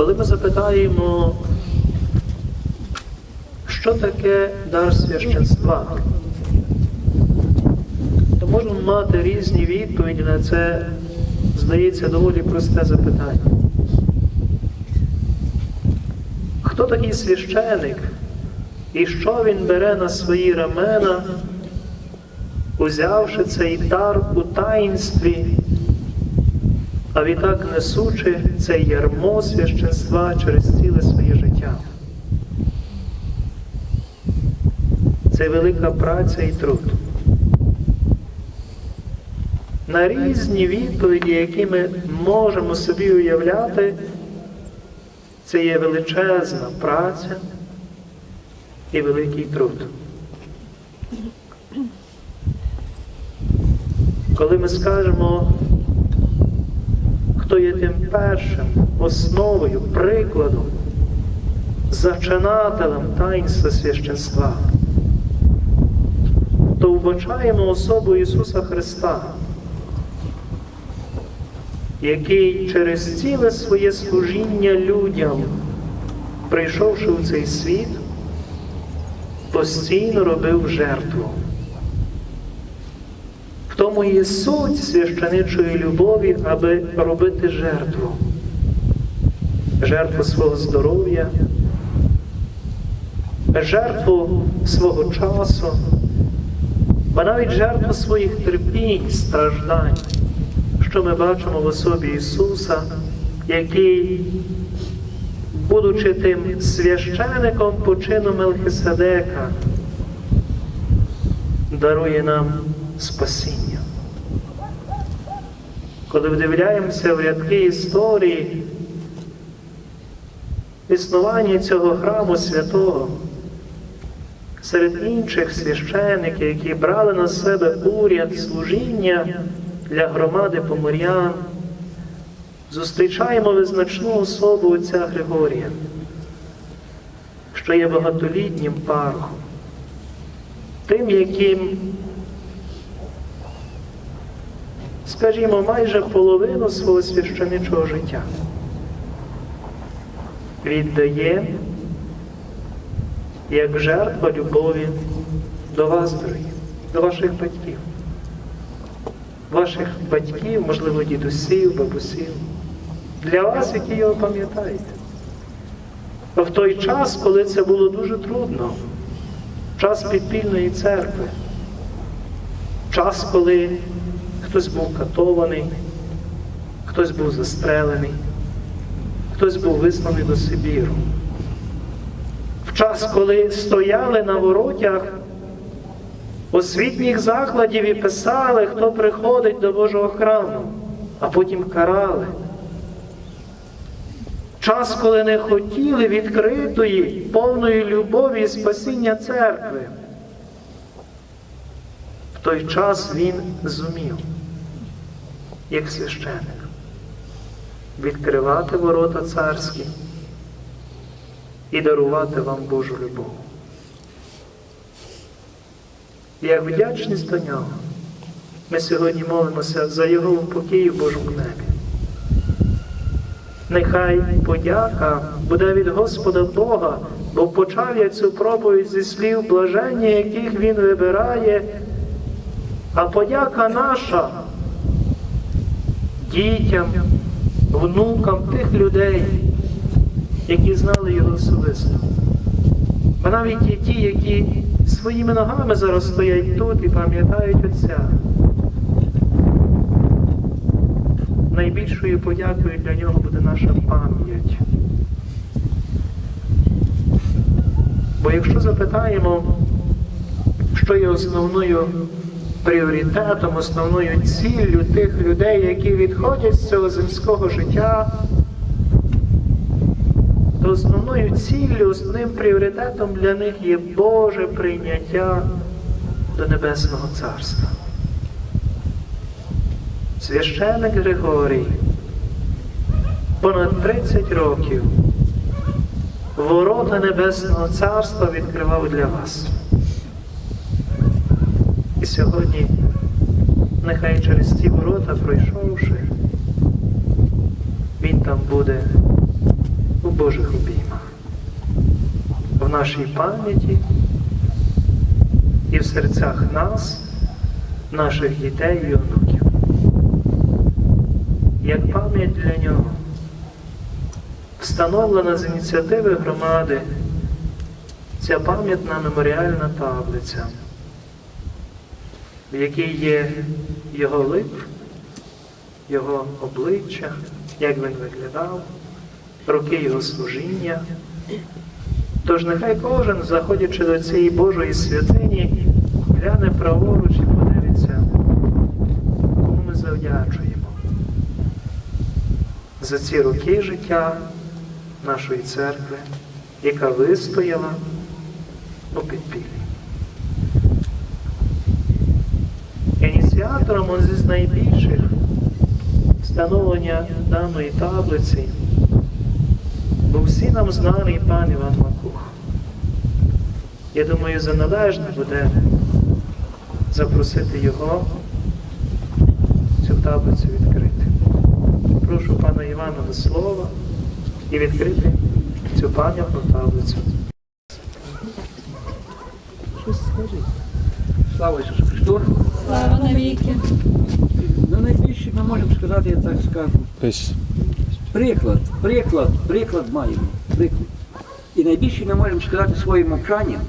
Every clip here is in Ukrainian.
Коли ми запитаємо, що таке дар священства, то можемо мати різні відповіді на це, здається, доволі просте запитання. Хто такий священик і що він бере на свої рамена, узявши цей дар у таїнстві, а відтак несучи це ярмо священства через ціле своє життя? Це велика праця і труд. На різні відповіді, які ми можемо собі уявляти, це є величезна праця і великий труд. Коли ми скажемо, хто є тим першим основою, прикладом, зачинателем таїнства священства, то вбачаємо особу Ісуса Христа, який через ціле своє служіння людям, прийшовши у цей світ, постійно робив жертву. Тому є суть священичої любові, аби робити жертву, жертву свого здоров'я, жертву свого часу, ба навіть жертву своїх терпінь, страждань, що ми бачимо в особі Ісуса, який, будучи тим священиком по чину Мелхиседека, дарує нам спасіння. Коли вдивляємося в рядки історії, існування цього храму святого, серед інших священиків, які брали на себе уряд служіння для громади поморян, зустрічаємо визначну особу отця Григорія, що є багатолітнім пархом, тим, яким, скажімо, майже половину свого священичого життя. Віддає як жертва любові до вас, дорогі, до ваших батьків, ваших батьків, можливо, дідусів, бабусів, для вас, які його пам'ятаєте. В той час, коли це було дуже трудно, час підпільної церкви, час, коли хтось був катований, хтось був застрелений, хтось був висланий до Сибіру. В час, коли стояли на воротях освітніх закладів і писали, хто приходить до Божого храму, а потім карали. Час, коли не хотіли відкритої, повної любові і спасіння церкви. В той час він зумів, як священик, відкривати ворота царські і дарувати вам Божу любов. Як вдячність до нього, ми сьогодні молимося за Його упокій в Божому небі. Нехай подяка буде від Господа Бога, бо почав я цю проповідь зі слів блаження, яких Він вибирає, а подяка наша дітям, внукам тих людей, які знали його особисто. Бо навіть є ті, які своїми ногами зараз стоять тут і пам'ятають Отця. Найбільшою подякою для нього буде наша пам'ять. Бо якщо запитаємо, що є основною пріоритетом, основною ціллю тих людей, які відходять з цього земського життя, то основною ціллю, основним пріоритетом для них є Боже прийняття до Небесного Царства. Священик Григорій понад 30 років ворота Небесного Царства відкривав для вас. Сьогодні, нехай через ці ворота пройшовши, він там буде у Божих обіймах, в нашій пам'яті і в серцях нас, наших дітей і онуків. Як пам'ять для нього, встановлена з ініціативи громади ця пам'ятна меморіальна таблиця, в якій є його лик, його обличчя, як він виглядав, роки його служіння. Тож нехай кожен, заходячи до цієї Божої святині, гляне праворуч і подивиться, кому ми завдячуємо за ці роки життя нашої церкви, яка вистояла у підпіллі. Ініціатором один з найбільших встановлення даної таблиці був всі нам знаний пан Іван Макух. Я думаю, за належне буде запросити його цю таблицю відкрити. Прошу пана Івана до слова і відкрити цю пам'ятну таблицю. Щось скажіть. Слава Ісусу Христу! Слава навіки. Ну, найбільше ми можемо сказати, я так скажу. Приклад, приклад, приклад маємо. Приклад. І найбільше ми можемо сказати своїм мовчанням,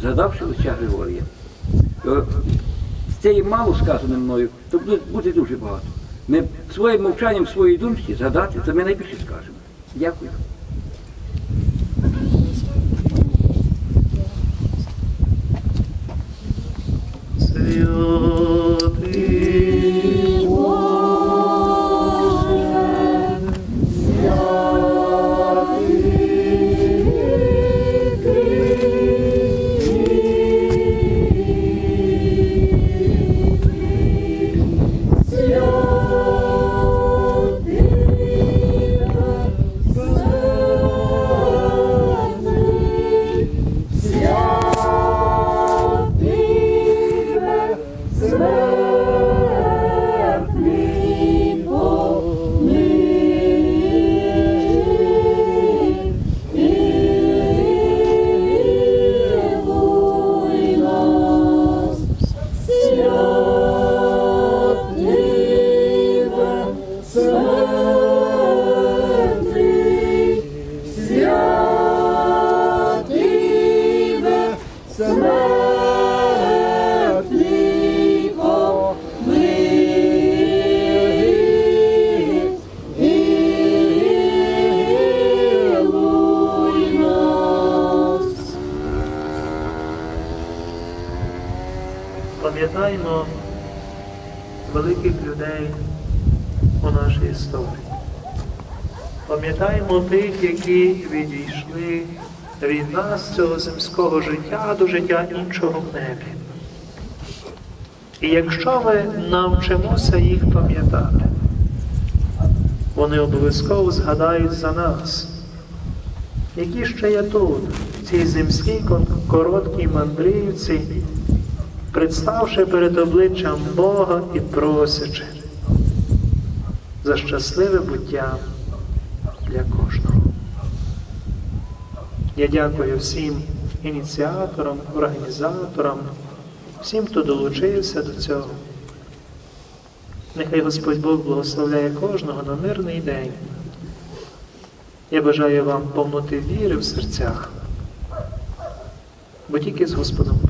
згадавши отця Григорія. Це є мало сказане мною, то буде, буде дуже багато. Ми своїм мовчанням, своїй думці згадати, то ми найбільше скажемо. Дякую. Великих людей у нашій історії. Пам'ятаємо тих, які відійшли від нас цього земського життя до життя іншого в небі. І якщо ми навчимося їх пам'ятати, вони обов'язково згадають за нас, які ще є тут, в цій земській короткій мандрівці, представши перед обличчям Бога і просячи за щасливе буття для кожного. Я дякую всім ініціаторам, організаторам, всім, хто долучився до цього. Нехай Господь Бог благословляє кожного на мирний день. Я бажаю вам повноти віри в серцях, бо тільки з Господом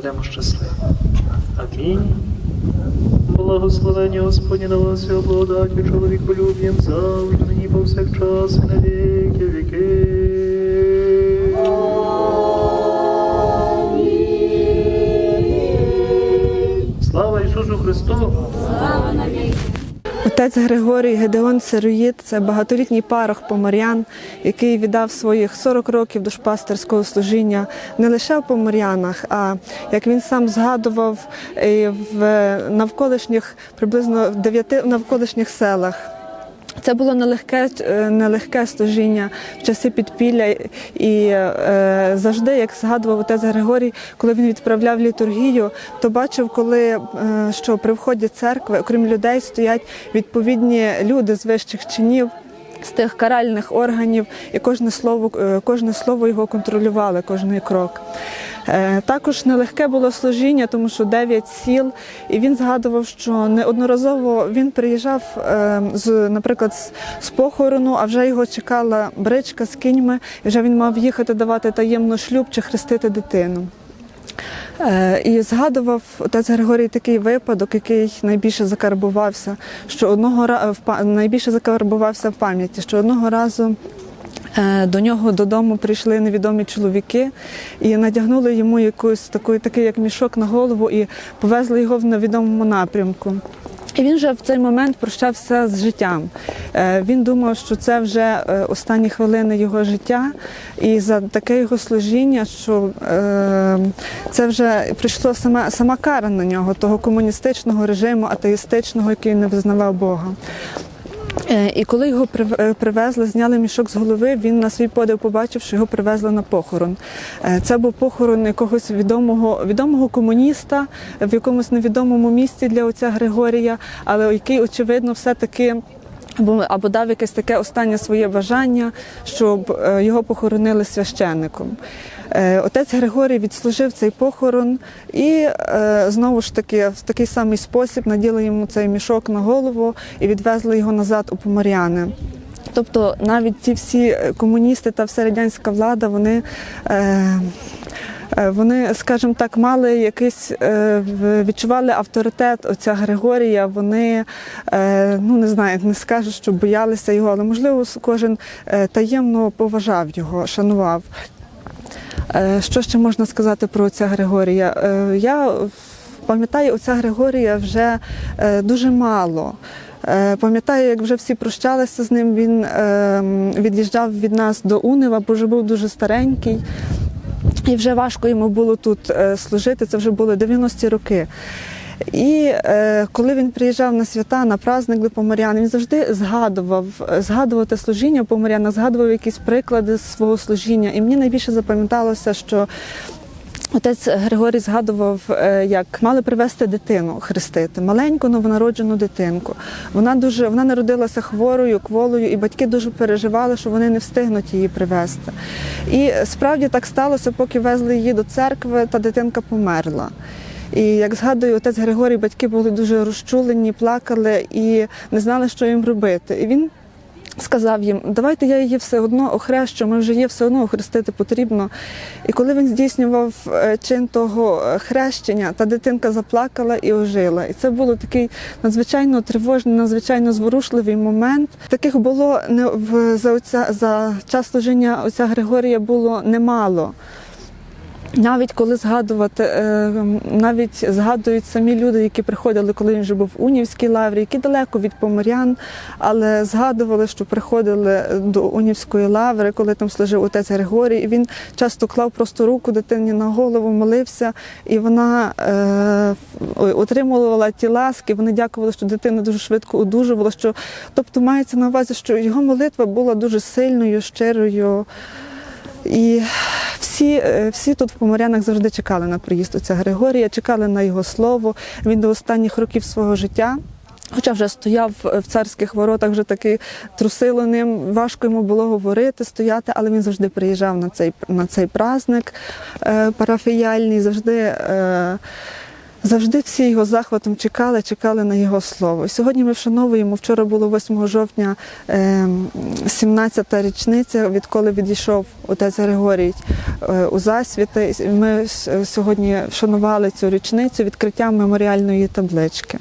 будемо щасливі. Амінь. Благословення Господні на вас і чоловіку чоловіколюб'ям завжди, нині повсякчас і на віки віки. Слава Ісусу Христу! Слава навіки. Отець Григорій Гедеон Сироїд це багатолітній парох поморян, який віддав своїх 40 років душпастерського служіння не лише в поморянах, а як він сам згадував в навколишніх приблизно в дев'яти навколишніх селах. Це було нелегке, е, нелегке служіння в часи підпілля, і е, завжди, як згадував отець Григорій, коли він відправляв літургію, то бачив, коли е, що при вході церкви, окрім людей, стоять відповідні люди з вищих чинів. з тих каральних органів, і кожне слово, е, кожне слово його контролювали, кожний крок. Е, Також нелегке було служіння, тому що дев'ять сіл, і він згадував, що неодноразово він приїжджав, е, з, наприклад, з, похорону, а вже його чекала бричка з кіньми, і вже він мав їхати давати таємно шлюб чи хрестити дитину. Е, І згадував отець Григорій такий випадок, який найбільше закарбувався, що одного найбільше закарбувався в пам'яті, що одного разу. Е, До нього додому прийшли невідомі чоловіки і надягнули йому якусь таку, такий як мішок на голову і повезли його в невідомому напрямку. І він вже в цей момент прощався з життям. Е, Він думав, що це вже е, останні хвилини його життя, і за таке його служіння, що це вже прийшла сама, сама кара на нього, того комуністичного режиму, атеїстичного, який не визнавав Бога. Е, І коли його е, привезли, зняли мішок з голови, він на свій подив побачив, що його привезли на похорон. Е, Це був похорон якогось відомого, відомого комуніста в якомусь невідомому місці для отця Григорія, але який, очевидно, все-таки. Або, або дав якесь таке останнє своє бажання, щоб його похоронили священником. Е, Отець Григорій відслужив цей похорон і е, знову ж таки в такий самий спосіб наділи йому цей мішок на голову і відвезли його назад у Поморяни. Тобто навіть ті всі е, комуністи та вся радянська влада, вони. Вони, скажімо так, мали якийсь відчували авторитет отця Григорія. Вони ну не знаю, не скажу, що боялися його, але можливо кожен таємно поважав його, шанував. Е, Що ще можна сказати про отця Григорія? Е, Я пам'ятаю отця Григорія вже е, дуже мало. Пам'ятаю, як вже всі прощалися з ним, він е, від'їжджав від нас до Унева, бо вже був дуже старенький. І вже важко йому було тут служити, це вже були 90-ті роки. І е, коли він приїжджав на свята, на праздник до Поморян, він завжди згадував, згадував те служіння в Поморянах, згадував якісь приклади свого служіння. І мені найбільше запам'яталося, що Отець Григорій згадував, е, як мали привезти дитину хрестити, маленьку новонароджену дитинку. Вона дуже вона народилася хворою, кволою, і батьки дуже переживали, що вони не встигнуть її привезти. І справді так сталося, поки везли її до церкви, та дитинка померла. І як згадую, отець Григорій, батьки були дуже розчулені, плакали і не знали, що їм робити. І він сказав їм, давайте я її все одно охрещу, ми вже є все одно охрестити потрібно. І коли він здійснював е, чин того е, хрещення, та дитинка заплакала і ожила. І це було такий надзвичайно тривожний, надзвичайно зворушливий момент. Таких було не в за отця за час служіння отця Григорія було немало. Навіть коли згадувати, е, навіть згадують самі люди, які приходили, коли він вже був в Унівській лаврі, які далеко від поморян, але згадували, що приходили до Унівської лаври, коли там служив отець Григорій. І він часто клав просто руку дитині на голову, молився, і вона е, отримувала ті ласки. Вони дякували, що дитина дуже швидко одужувала. Що, тобто мається на увазі, що його молитва була дуже сильною, щирою. І всі, е, всі тут в Поморянах завжди чекали на приїзд отця Григорія, чекали на його слово. Він до останніх років свого життя. Хоча вже стояв в царських воротах, вже таки трусило ним, важко йому було говорити, стояти, але він завжди приїжджав на цей, на цей праздник е, парафіяльний, завжди. Е, Завжди всі його захватом чекали, чекали на його слово. Сьогодні ми вшановуємо. Вчора було 8 жовтня, е, 17-та річниця, відколи відійшов отець Григорій е, у засвіти. Ми сьогодні вшанували цю річницю відкриттям меморіальної таблички.